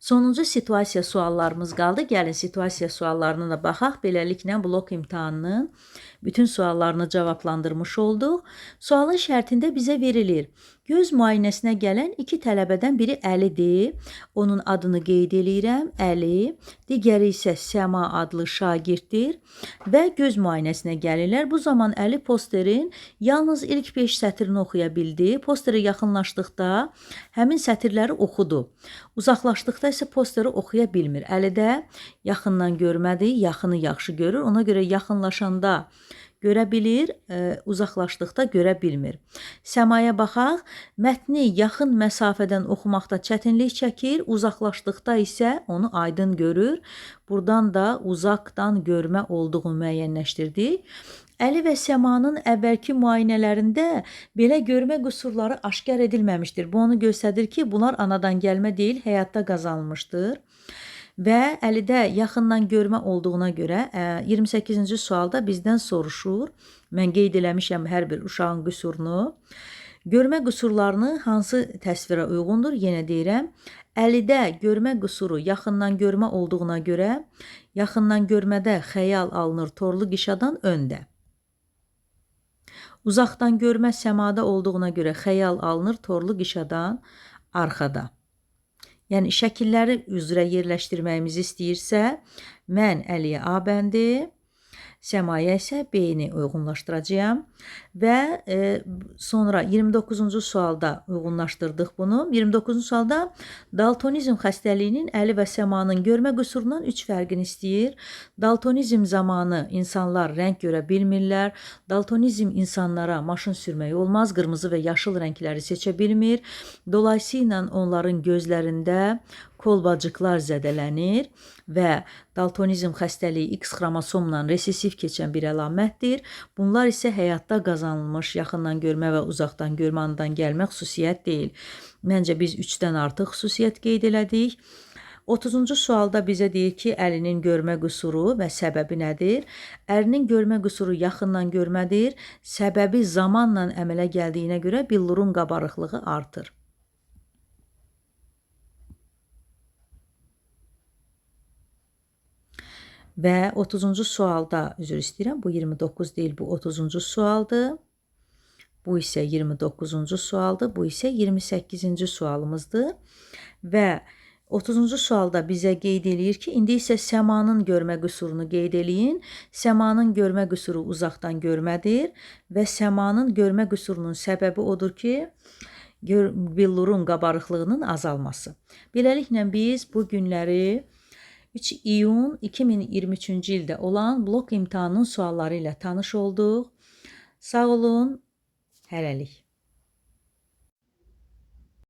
Sonuncu situasiya suallarımız qaldı. Gəlin situasiya suallarına da baxaq. Beləliklə blok imtahanının bütün suallarını cavablandırmış olduq. Sualın şərtində bizə verilir. Göz müayinəsinə gələn iki tələbədən biri Əlidir. Onun adını qeyd eləyirəm, Əli. Digəri isə Səma adlı şagirddir və göz müayinəsinə gəlirlər. Bu zaman Əli posterin yalnız ilk 5 sətrini oxuya bildi. Posterə yaxınlaşdıqda həmin sətirləri oxudu. Uzaqlaşdıqda isə posteri oxuya bilmir. Əli də yaxından görmədi, yaxını yaxşı görür. Ona görə yaxınlaşanda görə bilir, ə, uzaqlaşdıqda görə bilmir. Səmaya baxaq. Mətni yaxın məsafədən oxumaqda çətinlik çəkir, uzaqlaşdıqda isə onu aydın görür. Burdan da uzaqdan görmə olduğunu müəyyənləşdirdik. Əli və Səmanın əvvəlki müayinələrində belə görmə qüsurları aşkar edilməmişdir. Bu onu göstərir ki, bunlar anadan gəlmə deyil, həyatda qazanılmışdır. Və Əlidə yaxından görmə olduğuna görə ə, 28-ci sualda bizdən soruşur. Mən qeyd eləmişəm hər bir uşağın qüsurunu. Görmə qüsurlarını hansı təsvirə uyğundur? Yenə deyirəm. Əlidə görmə qüsuru yaxından görmə olduğuna görə yaxından görmədə xəyal alınır torlu qişadan öndə. Uzaqdan görmə səmada olduğuna görə xəyal alınır torlu qişadan arxada. Yəni şəkilləri üzrə yerləşdirməyimizi istəyirsə, mən Əliyə A bəndi, Səmaya isə B-ni uyğunlaşdıracağam və e, sonra 29-cu sualda uyğunlaşdırdıq bunu. 29-cu sualda daltonizm xəstəliyinin Əli və Səmanın görmə qüsurundan 3 fərqini istəyir. Daltonizm zamanı insanlar rəng görə bilmirlər. Daltonizm insanlara maşın sürmək olmaz, qırmızı və yaşıl rəngləri seçə bilmir. Dolayısıyla onların gözlərində kolbacıqlar zədələnir və daltonizm xəstəliyi X xromosomla resessiv keçən bir əlamətdir. Bunlar isə həyatda qazanılmış yaxından görmə və uzaqdan görmə andan gəlmə xüsusiyyət deyil. Məncə biz 3-dən artıq xüsusiyyət qeyd elədik. 30-cu sualda bizə deyir ki, əlinin görmə qüsuru və səbəbi nədir? Əlinin görmə qüsuru yaxından görmədir. Səbəbi zamanla əmələ gəldiyinə görə billurun qabarıqlığı artır. Və 30-cu sualda üzr istəyirəm, bu 29 deyil, bu 30-cu sualdır. Bu isə 29-cu sualdır, bu isə 28-ci sualımızdır. Və 30-cu sualda bizə qeyd eləyir ki, indi isə səmanın görmə qüsurunu qeyd eləyin. Səmanın görmə qüsuru uzaqdan görmədir və səmanın görmə qüsurunun səbəbi odur ki, billurun qabarıqlığının azalması. Beləliklə biz bu günləri 3 iyun 2023-cü ildə olan blok imtahanının sualları tanış olduq. Sağ olun. Hələlik.